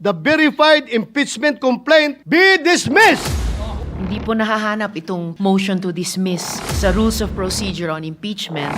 the verified impeachment complaint be dismissed. Hindi po nahahanap itong motion to dismiss sa Rules of Procedure on Impeachment.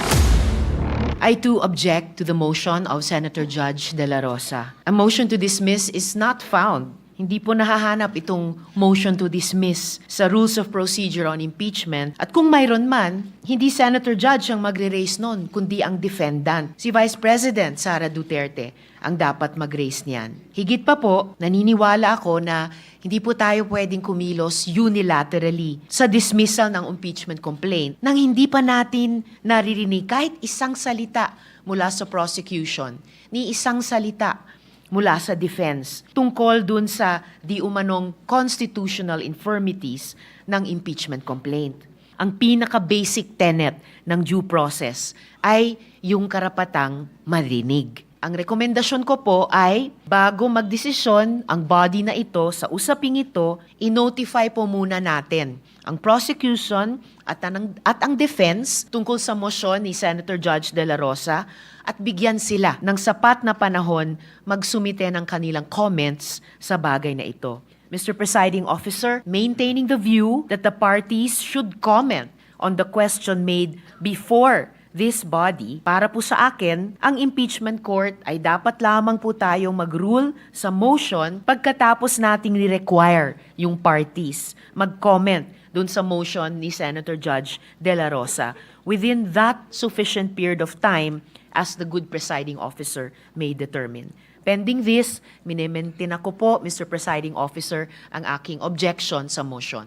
I too object to the motion of Senator Judge De La Rosa. A motion to dismiss is not found. Hindi po nahahanap itong motion to dismiss sa Rules of Procedure on Impeachment. At kung mayroon man, hindi Senator Judge ang magre-raise nun, kundi ang defendant, si Vice President Sara Duterte, ang dapat mag-raise niyan. Higit pa po, naniniwala ako na hindi po tayo pwedeng kumilos unilaterally sa dismissal ng impeachment complaint nang hindi pa natin naririnig kahit isang salita mula sa prosecution, ni isang salita mula sa defense tungkol dun sa di umanong constitutional infirmities ng impeachment complaint. Ang pinaka-basic tenet ng due process ay yung karapatang marinig. Ang rekomendasyon ko po ay bago magdesisyon ang body na ito sa usaping ito, i-notify po muna natin ang prosecution at ang, at ang defense tungkol sa motion ni Senator Judge De La Rosa at bigyan sila ng sapat na panahon magsumite ng kanilang comments sa bagay na ito. Mr. Presiding Officer, maintaining the view that the parties should comment on the question made before this body, para po sa akin, ang impeachment court ay dapat lamang po tayong mag-rule sa motion pagkatapos nating ni-require yung parties mag-comment dun sa motion ni Senator Judge De La Rosa within that sufficient period of time as the good presiding officer may determine. Pending this, minimaintain ako po, Mr. Presiding Officer, ang aking objection sa motion.